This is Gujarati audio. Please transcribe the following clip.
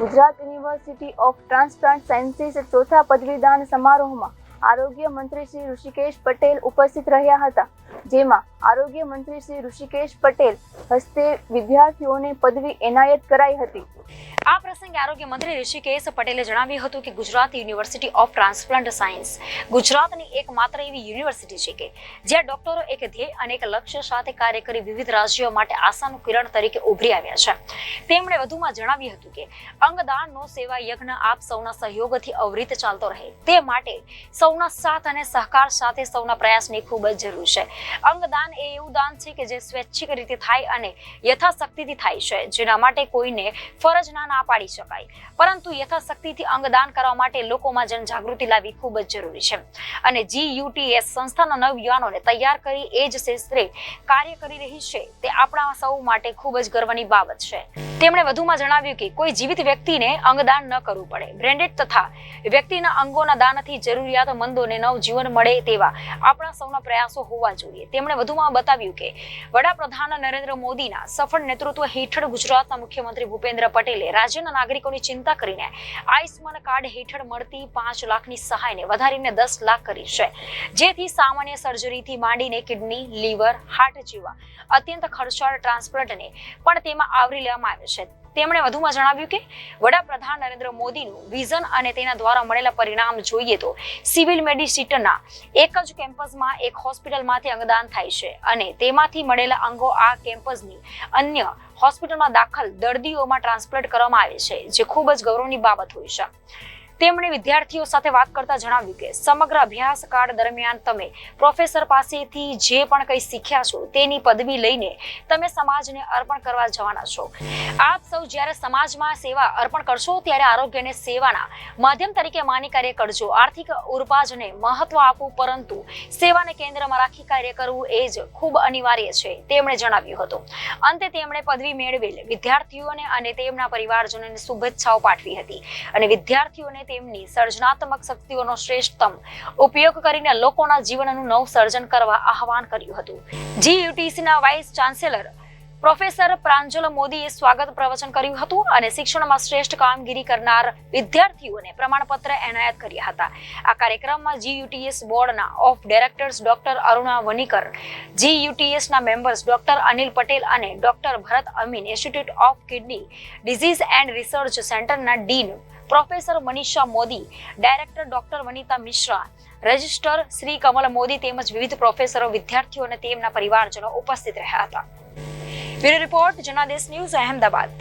Gujarat university of transplant sciences ચોથા પદવીદાન સમારોહમાં આરોગ્ય મંત્રી શ્રી ઋષિકેશ પટેલ ઉપસ્થિત રહ્યા હતા, જેમાં આરોગ્ય મંત્રી શ્રી ઋષિકેશ પટેલ હસ્તે વિદ્યાર્થીઓને પદવી એનાયત કરાઈ હતી. આ પ્રસંગે આરોગ્ય મંત્રી ઋષિકેશ પટેલે જણાવ્યું હતું કે Gujarat university of transplant science ગુજરાતની એકમાત્ર એવી યુનિવર્સિટી છે કે જ્યાં ડોક્ટરો એક ધ્યેય અને એક લક્ષ્ય સાથે કાર્ય કરી વિવિધ રાજ્યો માટે આશાનું કિરણ તરીકે ઉભરી આવ્યા છે. તેમણે વધુમાં જણાવ્યું હતું કે અંગદાનનો સેવા યજ્ઞ આપ સૌના સહયોગથી અવરિત ચાલતો રહે. તે માટે સૌના સાથ અને સહકાર સાથે સૌના પ્રયાસની ખૂબ જ જરૂર છે. અંગદાન એ એવું દાન છે કે જે સ્વૈચ્છિક રીતે થાય અને યથાશક્તિથી થાય છે, જેના માટે કોઈને ફરજ ના ના પાડી શકાય. પરંતુ યથાશક્તિથી અંગદાન કરવા માટે લોકોમાં જનજાગૃતિ લાવવી ખૂબ જ જરૂરી છે. અને જીયુટીએસ સંસ્થાના નવયુવાનોને તૈયાર કરી એ જ ક્ષેત્રે કાર્ય કરી રહી છે તે આપણા સૌ માટે ખૂબ જ ગર્વની બાબત છે. તેમણે વધુમાં જણાવ્યું કે કોઈ જીવિત વ્યક્તિને અંગદાન ન કરવું પડે. બ્રેન્ડેડ તથા વ્યક્તિના અંગોના દાનથી જરૂરિયાતમંદોને નવજીવન મળે તેવા આપણા સૌના પ્રયાસો હોવા જોઈએ. તેમણે વધુમાં બતાવ્યું કે વડાપ્રધાન નરેન્દ્ર મોદીના સફળ નેતૃત્વ હેઠળ ગુજરાતના મુખ્યમંત્રી ભૂપેન્દ્ર પટેલે રાજ્યના નાગરિકોની ચિંતા કરીને આયુષ્માન કાર્ડ હેઠળ મળતી પાંચ લાખની સહાયને વધારીને દસ લાખ કરી છે. જેથી સામાન્ય સર્જરીથી માંડીને કિડની, લીવર, હાર્ટ જેવા અત્યંત ખર્ચાળ ટ્રાન્સપ્લાન્ટને પણ તેમાં આવરી લેવામાં આવે છે તેમણે વધુમાં જણાવ્યું કે, વડાપ્રધાન નરેન્દ્ર મોદીનું વિઝન અને તેના દ્વારા મળેલા પરિણામ જોઈએ તો, સિવિલ મેડિસિટના એક જ કેમ્પસમાં એક હોસ્પિટલમાંથી અંગદાન થાય છે અને તેમાંથી મળેલા અંગો આ કેમ્પસની અન્ય હોસ્પિટલમાં દાખલ દર્દીઓમાં ટ્રાન્સપ્લાન્ટ કરવામાં આવે છે, જે ખૂબ જ ગૌરવની બાબત હોય છે. તેમણે વિદ્યાર્થીઓ સાથે વાત કરતા જણાવ્યું કે સમગ્ર અભ્યાસ કાળ દરમિયાન તમે પ્રોફેસર પાસેથી જે પણ કંઈ શીખ્યા છો તેની પદવી લઈને તમે સમાજને અર્પણ કરવા જવાના છો. આપ સૌ જ્યારે સમાજમાં સેવા અર્પણ કરશો ત્યારે આરોગ્યને સેવાના માધ્યમ તરીકે માની કાર્ય કરજો. આર્થિક ઉર્પાજને મહત્વ આપવું પરંતુ સેવાને કેન્દ્રમાં રાખી કાર્ય કરવું એ જ ખૂબ અનિવાર્ય છે, તેમણે જણાવ્યું હતું. અંતે તેમણે પદવી મેળવેલ વિદ્યાર્થીઓને અને તેમના પરિવારજનોને શુભેચ્છાઓ પાઠવી હતી. અને વિદ્યાર્થીઓને તેમની સર્જનાત્મક શક્તિઓનો શ્રેષ્ઠતમ ઉપયોગ કરીને લોકોના જીવનનું નવ સર્જન કરવા આહવાન કર્યું હતું. જીયુટીસીના વાઇસ ચાન્સેલર પ્રોફેસર પ્રાંજલ મોદીએ સ્વાગત પ્રવચન કર્યું હતું અને શિક્ષણમાં શ્રેષ્ઠ કામગીરી કરનાર વિદ્યાર્થીઓને પ્રમાણપત્ર એનાયત કર્યા હતા. આ કાર્યક્રમમાં જીયુટીએસ બોર્ડના of directors doctor Aruna Vanikar, જીયુટીએસના members doctor Anil Patel અને doctor Bharat Amin, institute of kidney disease and research સેન્ટરના dean professor Manisha Modi, director doctor Vanita Mishra, register Shri Kamal Modi તેમજ વિવિધ પ્રોફેસરો, વિદ્યાર્થીઓ અને તેમના પરિવારજનો ઉપસ્થિત રહ્યા હતા. Bureau report, Janadesh news, Ahmedabad.